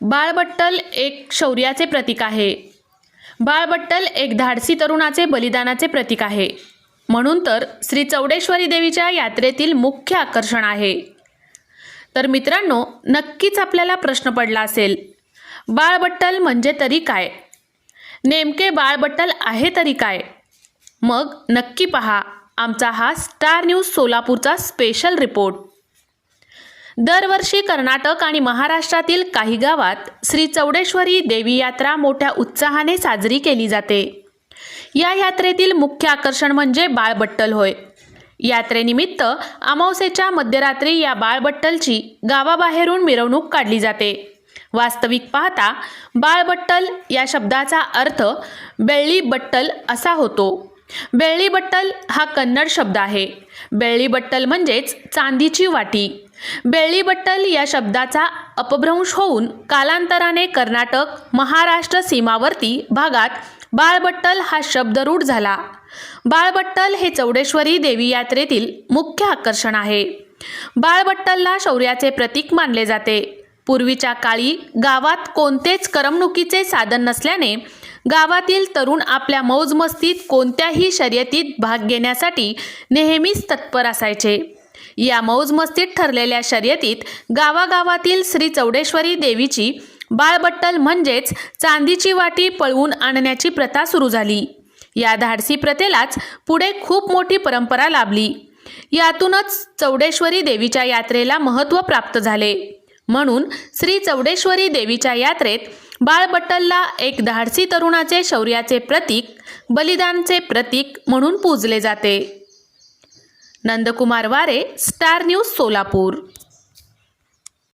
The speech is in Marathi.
बाळबट्टल एक शौर्याचे प्रतीक आहे. बाळबट्टल एक धाडसी तरुणाचे बलिदानाचे प्रतीक आहे. म्हणून तर श्री चौडेश्वरी देवीच्या यात्रेतील मुख्य आकर्षण आहे. तर मित्रांनो नक्कीच आपल्याला प्रश्न पडला असेल बाळबट्टल म्हणजे तरी काय? नेमके बाळबट्टल आहे तरी काय? मग नक्की पहा आमचा हा स्टार न्यूज सोलापूरचा स्पेशल रिपोर्ट. दरवर्षी कर्नाटक आणि महाराष्ट्रातील काही गावात श्री चौडेश्वरी देवी यात्रा मोठ्या उत्साहाने साजरी केली जाते. या यात्रेतील मुख्य आकर्षण म्हणजे बाळबट्टल होय. यात्रेनिमित्त अमावस्येच्या मध्यरात्री या बाळबट्टलची गावाबाहेरून मिरवणूक काढली जाते. वास्तविक पाहता बाळबट्टल या शब्दाचा अर्थ बेळ्ळी बट्टल असा होतो. बेळ्ळी बट्टल हा कन्नड शब्द आहे. बेळ्ळी बट्टल म्हणजेच चांदीची वाटी. बेळीबट्टल या शब्दाचा अपभ्रंश होऊन कालांतराने कर्नाटक महाराष्ट्र सीमावर्ती भागात बाळबट्टल हा शब्द रूढ झाला. बाळबट्टल हे चौडेश्वरी देवी यात्रेतील मुख्य आकर्षण आहे. बाळबट्टलला शौर्याचे प्रतीक मानले जाते. पूर्वीच्या काळी गावात कोणतेच करमणुकीचे साधन नसल्याने गावातील तरुण आपल्या मौजमस्तीत कोणत्याही शर्यतीत भाग घेण्यासाठी नेहमीच तत्पर असायचे. या मौजमस्तीत ठरलेल्या शर्यतीत गावागावातील श्री चौडेश्वरी देवीची बाळबट्टल म्हणजेच चांदीची वाटी पळवून आणण्याची प्रथा सुरू झाली. या धाडसी प्रथेलाच पुढे खूप मोठी परंपरा लाभली. यातूनच चौडेश्वरी देवीच्या यात्रेला महत्त्व प्राप्त झाले. म्हणून श्री चौडेश्वरी देवीच्या यात्रेत बाळबट्टलला एक धाडसी तरुणाचे शौर्याचे प्रतीक बलिदानचे प्रतीक म्हणून पूजले जाते. नंदकुमार वारे स्टार न्यूज सोलापूर.